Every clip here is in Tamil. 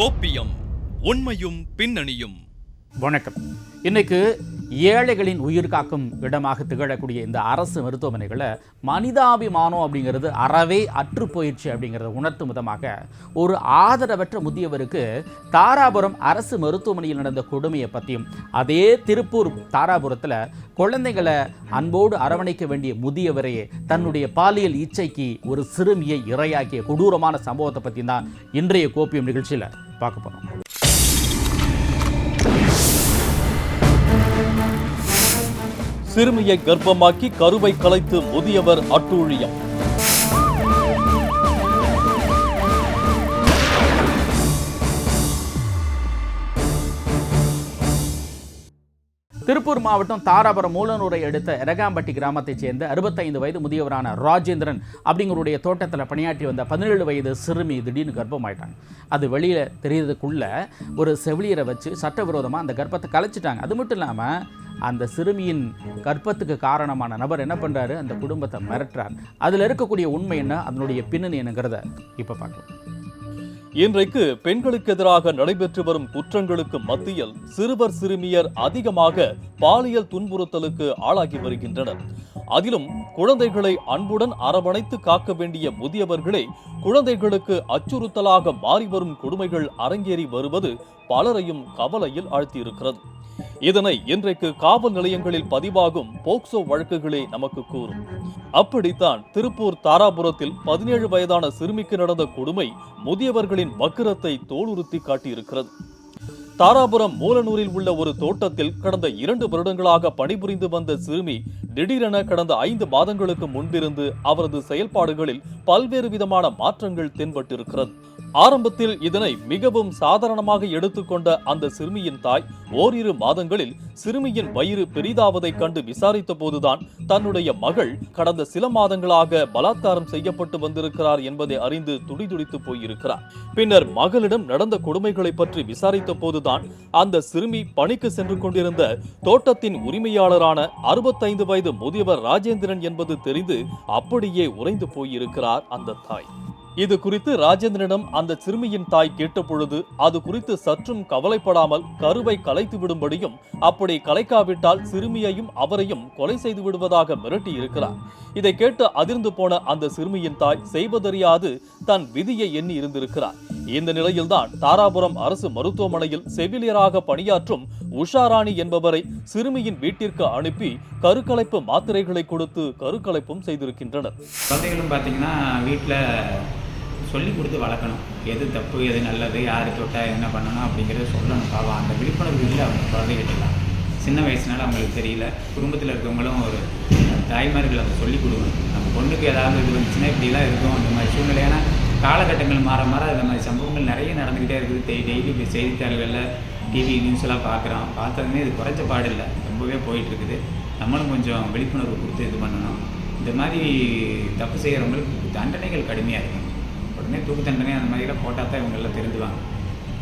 கோப்பியம் உண்மையும் பின்னணியும். வணக்கம். இன்னைக்கு ஏழைகளின் உயிர் காக்கும் இடமாக திகழக்கூடிய இந்த அரசு மருத்துவமனைகளை மனிதாபிமானம் அப்படிங்கிறது அறவே அற்று போயிடுச்சு அப்படிங்கிறத உணர்த்தும் விதமாக ஒரு ஆதரவற்ற முதியவருக்கு தாராபுரம் அரசு மருத்துவமனையில் நடந்த கொடுமையை பற்றியும் அதே திருப்பூர் தாராபுரத்தில் குழந்தைகளை அன்போடு அரவணைக்க வேண்டிய முதியவரையே தன்னுடைய பாலியல் இச்சைக்கு ஒரு சிறுமியை இரையாக்கிய கொடூரமான சம்பவத்தை பற்றி தான் இன்றைய கோப்பியம் நிகழ்ச்சியில் பார்க்க போகிறோம் சிறுமியை கர்ப்பமாக்கி கருவை கலைத்து முதியவர் அட்டூழியம். திருப்பூர் மாவட்டம் தாராபுரம் மூலனூரை அடுத்த எரகாம்பட்டி கிராமத்தைச் சேர்ந்த அறுபத்தைந்து வயது முதியவரான ராஜேந்திரன் அப்படிங்கிறவருடைய தோட்டத்தில் பணியாற்றி வந்த பதினேழு வயது சிறுமி திடீர்னு கர்ப்பமாயிட்டாங்க. அது வெளியில் தெரியறதுக்குள்ள ஒரு செவிலியரை வச்சு சட்டவிரோதமாக அந்த கர்ப்பத்தை கலைச்சிட்டாங்க. அது மட்டும் இல்லாமல் அந்த சிறுமியின் கர்ப்பத்துக்கு காரணமான நபர் என்ன பண்ணுறாரு அந்த குடும்பத்தை மிரட்டுறார். அதில் இருக்கக்கூடிய உண்மை என்ன? அதனுடைய பின்னணி என்னங்கிறத இப்போ பார்க்கலாம். இன்றைக்கு பெண்களுக்கு எதிராக நடைபெற்று வரும் குற்றங்களுக்கு மத்தியில் சிறுவர் சிறுமியர் அதிகமாக பாலியல் துன்புறுத்தலுக்கு ஆளாகி வருகின்றனர். அதிலும் குழந்தைகளை அன்புடன் அரவணைத்து காக்க வேண்டிய முதியவர்களே குழந்தைகளுக்கு அச்சுறுத்தலாக மாறி வரும் கொடுமைகள் அரங்கேறி வருவது பலரையும் கவலையில் ஆழ்த்தியிருக்கிறது. இதனை இன்றைக்கு காவல் நிலையங்களில் பதிவாகும் போக்சோ வழக்குகளே நமக்கு கூறும். அப்படித்தான் திருப்பூர் தாராபுரத்தில் பதினேழு வயதான சிறுமிக்கு நடந்த கொடுமை முதியவர்களின் வக்கிரத்தை தோலுறுத்தி காட்டியிருக்கிறது. தாராபுரம் மூலனூரில் உள்ள ஒரு தோட்டத்தில் கடந்த இரண்டு வருடங்களாக பணிபுரிந்து வந்த சிறுமி திடீரென கடந்த ஐந்து மாதங்களுக்கு முன்பிருந்து அவரது செயல்பாடுகளில் பல்வேறு விதமான மாற்றங்கள் தென்பட்டிருக்கிறது. ஆரம்பத்தில் இதனை மிகவும் சாதாரணமாக எடுத்துக்கொண்ட அந்த சிறுமியின் தாய் ஓரிரு மாதங்களில் சிறுமியின் வயிறு பெரிதாவதைக் கண்டு விசாரித்த போதுதான் தன்னுடைய மகள் கடந்த சில மாதங்களாக பலாத்காரம் செய்யப்பட்டு வந்திருக்கிறார் என்பதை அறிந்து துடிதுடித்து போயிருக்கிறார். பின்னர் மகளிடம் நடந்த கொடுமைகளை பற்றி விசாரித்த போதுதான் அந்த சிறுமி பணிக்கு சென்று கொண்டிருந்த தோட்டத்தின் உரிமையாளரான அறுபத்தைந்து வயது முதியவர் ராஜேந்திரன் என்பது தெரிந்து அப்படியே உறைந்து போயிருக்கிறார் அந்த தாய். இது குறித்து ராஜேந்திரனிடம் அந்த சிறுமியின் தாய் கேட்டபொழுது அது குறித்து சற்றும் கவலைப்படாமல் கருவை கலைத்து விடும்படியும் அப்படி கலைக்காவிட்டால் சிறுமியையும் அவரையும் கொலை செய்து விடுவதாக மிரட்டி இருக்கிறார். இதை கேட்டு அதிர்ந்து போன அந்த சிறுமியின் தாய் செய்வதறியாது தன் விதியை எண்ணி இருந்திருக்கிறார். இந்த நிலையில்தான் தாராபுரம் அரசு மருத்துவமனையில் செவிலியராக பணியாற்றும் உஷாராணி என்பவரை சிறுமியின் வீட்டிற்கு அனுப்பி கருக்கலைப்பு மாத்திரைகளை கொடுத்து கருக்கலைப்பும் செய்திருக்கின்றனர். குழந்தைகளும் பார்த்தீங்கன்னா வீட்டில் சொல்லி கொடுத்து வளர்க்கணும். எது தப்பு எது நல்லது யார் தொட்டால் என்ன பண்ணணும் அப்படிங்கிறத சொல்லணும் பாவம். அந்த விழிப்புணர்வு இல்லை அவங்க குழந்தைகிட்டலாம். சின்ன வயசுனால அவங்களுக்கு தெரியல. குடும்பத்தில் இருக்கவங்களும் ஒரு தாய்மார்கள் அதை சொல்லிக் கொடுக்கணும். நம்ம பொண்ணுக்கு ஏதாவது இது வந்துச்சுன்னா இப்படிலாம் இருக்கும் அந்த மாதிரி சூழ்நிலையான காலகட்டங்கள் மாற மாற இந்த மாதிரி சம்பவங்கள் நிறைய நடந்துக்கிட்டே இருக்குது. டெய் டெய்லி இப்போ செய்தித்தாள்களில் டிவி நியூஸ்லாம் பார்க்குறோம். பார்த்ததுமே இது குறைஞ்ச பாடு இல்லை. ரொம்பவே போயிட்டுருக்குது. நம்மளும் கொஞ்சம் விழிப்புணர்வு கொடுத்து இது பண்ணணும். இந்த மாதிரி தப்பு செய்கிறவங்களுக்கு தண்டனைகள் கடுமையாக இருக்கும் உடனே தூக்கு தண்டனை அந்த மாதிரிலாம் போட்டால் தான் இவங்கெல்லாம் தெரிஞ்சுவாங்க.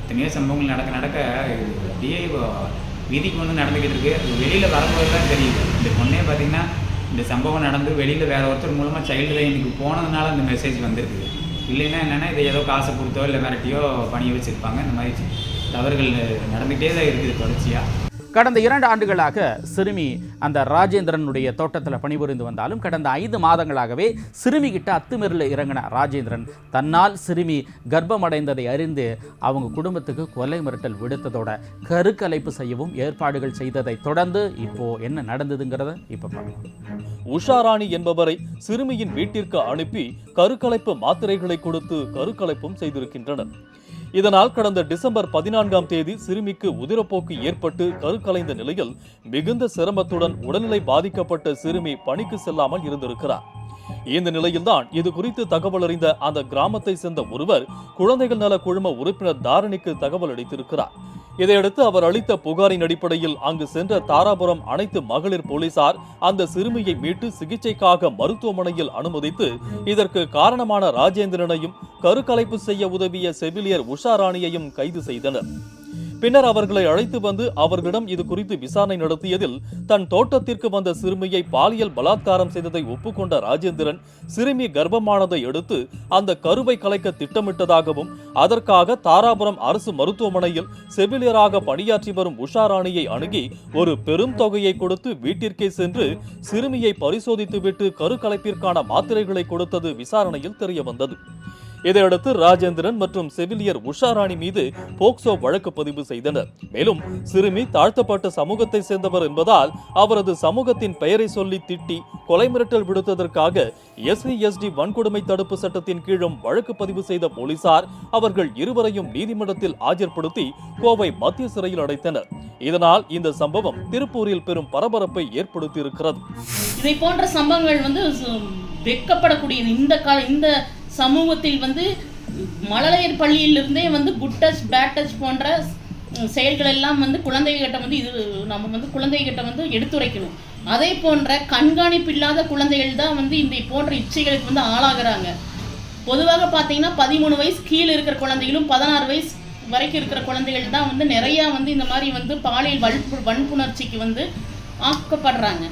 எத்தனையோ சம்பவங்கள் நடக்க நடக்க அப்படியே வீதிக்கு வந்து நடந்துக்கிட்டு இருக்கு. அது வெளியில் வரும்போது தான் தெரியுது. இந்த பொண்ணே பார்த்தீங்கன்னா இந்த சம்பவம் நடந்து வெளியில் வேறு ஒருத்தர் மூலமாக சைல்டு லைனுக்கு போனதுனால அந்த மெசேஜ் வந்திருக்கு இல்லைன்னா என்னென்னா இதை ஏதோ காசை கொடுத்தோ இல்லை மிரட்டியோ பணிய வச்சுருப்பாங்க. இந்த மாதிரி தவறுகள் நடந்துகிட்டே தான் இருக்குது தொடர்ச்சியாக கடந்த இரண்டு ஆண்டுகளாக சிறுமி அந்த ராஜேந்திரனுடைய தோட்டத்தில் பணிபுரிந்து வந்தாலும் கடந்த ஐந்து மாதங்களாகவே சிறுமி கிட்ட அத்துமீறல இறங்கின ராஜேந்திரன். தன்னால் சிறுமி கர்ப்பமடைந்ததை அறிந்து அவங்க குடும்பத்துக்கு கொலை மிரட்டல் விடுத்ததோட கருக்கலைப்பு செய்யவும் ஏற்பாடுகள் செய்ததை தொடர்ந்து இப்போ என்ன நடந்ததுங்கிறத இப்போ பார்க்கலாம். உஷாராணி என்பவரை சிறுமியின் வீட்டிற்கு அனுப்பி கருக்கலைப்பு மாத்திரைகளை கொடுத்து கருக்கலைப்பும் செய்திருக்கின்றனர். இதனால் கடந்த டிசம்பர் பதினான்காம் தேதி சிறுமிக்கு உதிரப்போக்கு ஏற்பட்டு கருக்கலைந்த நிலையில் மிகுந்த சிரமத்துடன் உடல்நிலை பாதிக்கப்பட்ட சிறுமி பணிக்கு செல்லாமல் இருந்திருக்கிறார். இந்த நிலையில்தான் இது குறித்து தகவல் அறிந்த அந்த கிராமத்தை சேர்ந்த ஒருவர் குழந்தைகள் நல குழும உறுப்பினர் தாரணிக்கு தகவல் அளித்திருக்கிறார். இதையடுத்து அவர் அளித்த புகாரின் அடிப்படையில் அங்கு சென்ற தாராபுரம் அனைத்து மகளிர் போலீசார் அந்த சிறுமியை மீட்டு சிகிச்சைக்காக மருத்துவமனையில் அனுமதித்து இதற்கு காரணமான ராஜேந்திரனையும் கருக்கலைப்பு செய்ய உதவிய செவிலியர் உஷாராணியையும் கைது செய்தனர். பின்னர் அவர்களை அழைத்து வந்து அவர்களிடம் இது குறித்து விசாரணை நடத்தியதில் தன் தோட்டத்திற்கு வந்த சிறுமியை பாலியல் பலாத்காரம் செய்ததை ஒப்புக்கொண்ட ராஜேந்திரன் சிறுமி கர்ப்பமானதை எடுத்து அந்த கருவை கலைக்க திட்டமிட்டதாகவும் அதற்காக தாராபுரம் அரசு மருத்துவமனையில் செவிலியராக பணியாற்றி வரும் உஷாராணியை அணுகி ஒரு பெரும் தொகையை கொடுத்து வீட்டிற்கே சென்று சிறுமியை பரிசோதித்துவிட்டு கருக்கலைப்பிற்கான மாத்திரைகளை கொடுத்தது விசாரணையில் தெரிய வந்தது இதையடுத்து ராஜேந்திரன் மற்றும் செவிலியர் உஷாராணி மீது போக்சோ வழக்கு பதிவு செய்தனர். மேலும் சிறுமி தாழ்த்தப்பட்ட சமூகத்தை சேர்ந்தவர் என்பதால் அவரது சமூகத்தின் பெயரை சொல்லி திட்டி கொலை மிரட்டல் விடுத்ததற்காக எஸ்சி எஸ்டி வன்கொடுமை தடுப்பு சட்டத்தின் கீழும் வழக்கு பதிவு செய்த போலீசார் அவர்கள் இருவரையும் நீதிமன்றத்தில் ஆஜர்படுத்தி கோவை மத்திய சிறையில் அடைத்தனர். இதனால் இந்த சம்பவம் திருப்பூரில் பெரும் பரபரப்பை ஏற்படுத்தியிருக்கிறது. இதை போன்ற சம்பவங்கள் வந்து வெக்கப்படக்கூடிய இந்த கால இந்த சமூகத்தில் வந்து மழலையர் பள்ளியிலிருந்தே வந்து குட் டச் பேட் டச் போன்ற செயல்கள் எல்லாம் வந்து குழந்தைகிட்ட வந்து இது நம்ம வந்து குழந்தைகிட்ட வந்து எடுத்துரைக்கணும். அதே போன்ற கண்காணிப்பு இல்லாத குழந்தைகள் தான் வந்து இந்த போன்ற இச்சைகளுக்கு வந்து ஆளாகிறாங்க. பொதுவாக பார்த்தீங்கன்னா பதிமூணு வயசு கீழே இருக்கிற குழந்தைகளும் பதினாறு வயசு வரைக்கும் இருக்கிற குழந்தைகள் தான் வந்து நிறையா வந்து இந்த மாதிரி வந்து பாலியல் வன்பு வன்புணர்ச்சிக்கு வந்து ஆக்கப்படுறாங்க.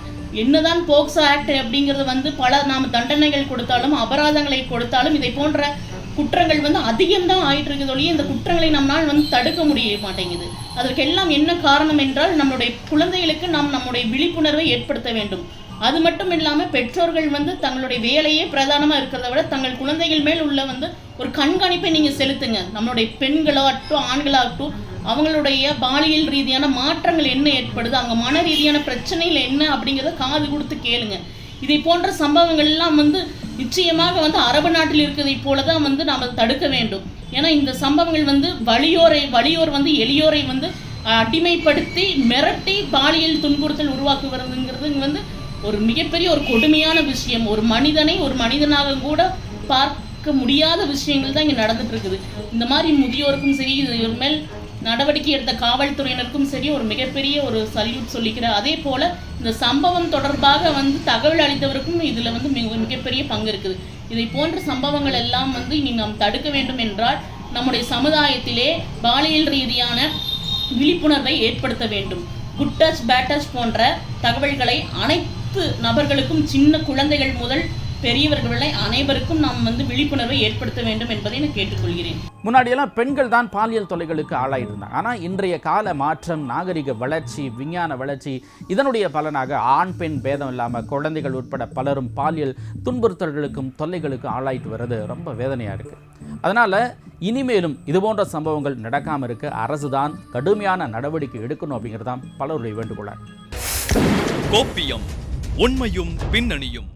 என்னதான் போக்சோ ஆக்ட் அப்படிங்கிறது வந்து பல நாம் தண்டனைகள் கொடுத்தாலும் அபராதங்களை கொடுத்தாலும் இதை போன்ற குற்றங்கள் வந்து அதிகம்தான் ஆயிட்டு இருக்குது ஒழிய இந்த குற்றங்களை நம்மளால் வந்து தடுக்க முடிய மாட்டேங்குது. அதற்கெல்லாம் என்ன காரணம் என்றால் நம்மளுடைய குழந்தைகளுக்கு நாம் நம்முடைய விழிப்புணர்வை ஏற்படுத்த வேண்டும். அது மட்டும் இல்லாமல் பெற்றோர்கள் வந்து தங்களுடைய வேலையே பிரதானமாக இருக்கிறத விட தங்கள் குழந்தைகள் மேல் உள்ள வந்து ஒரு கண்காணிப்பை நீங்கள் செலுத்துங்க. நம்மளுடைய பெண்களாகட்டும் ஆண்களாகட்டும் அவங்களுடைய பாலியல் ரீதியான மாற்றங்கள் என்ன ஏற்படுது? அவங்க மன ரீதியான பிரச்சனைகள் என்ன அப்படிங்கிறத காது கொடுத்து கேளுங்க. இதை போன்ற சம்பவங்கள் எல்லாம் வந்து நிச்சயமாக வந்து அரபு நாட்டில் இருக்கிறதை போல தான் வந்து நாம் தடுக்க வேண்டும். ஏன்னா இந்த சம்பவங்கள் வந்து வலியோரை வலியோர் வந்து எளியோரை வந்து அடிமைப்படுத்தி மிரட்டி பாலியல் துன்புறுத்தல் உருவாக்குவதுங்கிறது வந்து ஒரு மிகப்பெரிய ஒரு கொடுமையான விஷயம். ஒரு மனிதனை ஒரு மனிதனாக கூட பார்க்க முடியாத விஷயங்கள் தான் இங்கே நடந்துட்டு இருக்குது. இந்த மாதிரி முதியோருக்கும் சரி இது மேல் நடவடிக்கை எடுத்த காவல்துறையினருக்கும் சரி ஒரு மிகப்பெரிய ஒரு சல்யூட் சொல்லிக்கிறார். அதே போல் இந்த சம்பவம் தொடர்பாக வந்து தகவல் அளித்தவருக்கும் இதில் வந்து மிக மிகப்பெரிய பங்கு இருக்குது. இதை போன்ற சம்பவங்கள் எல்லாம் வந்து இனி நாம் தடுக்க வேண்டும் என்றால் நம்முடைய சமுதாயத்திலே பாலியல் ரீதியான விழிப்புணர்வை ஏற்படுத்த வேண்டும். குட் டச் பேட் டச் போன்ற தகவல்களை அனைத்து நபர்களுக்கும் சின்ன குழந்தைகள் முதல் பெரியவர்கள் வரை அனைவருக்கும் நாம் வந்து விழிப்புணர்வை ஏற்படுத்த வேண்டும் என்பதை நான் கேட்டுக்கொள்கிறேன். முன்னாடியெல்லாம் பெண்கள் தான் பாலியல் தொல்லைகளுக்கு ஆளாயிட்டு இருந்தாங்க ஆனால் இன்றைய கால மாற்றம் நாகரிக வளர்ச்சி விஞ்ஞான வளர்ச்சி இதனுடைய பலனாக ஆண் பெண் பேதம் இல்லாமல் குழந்தைகள் உட்பட பலரும் பாலியல் துன்புறுத்தல்களுக்கும் தொல்லைகளுக்கும் ஆளாயிட்டு வர்றது ரொம்ப வேதனையாக இருக்குது அதனால் இனிமேலும் இது போன்ற சம்பவங்கள் நடக்காமல் இருக்க அரசு தான் கடுமையான நடவடிக்கை எடுக்கணும் அப்படிங்கிறது தான் பலருடைய வேண்டுகோளாக கோப்பியம் உண்மையும் பின்னணியும்.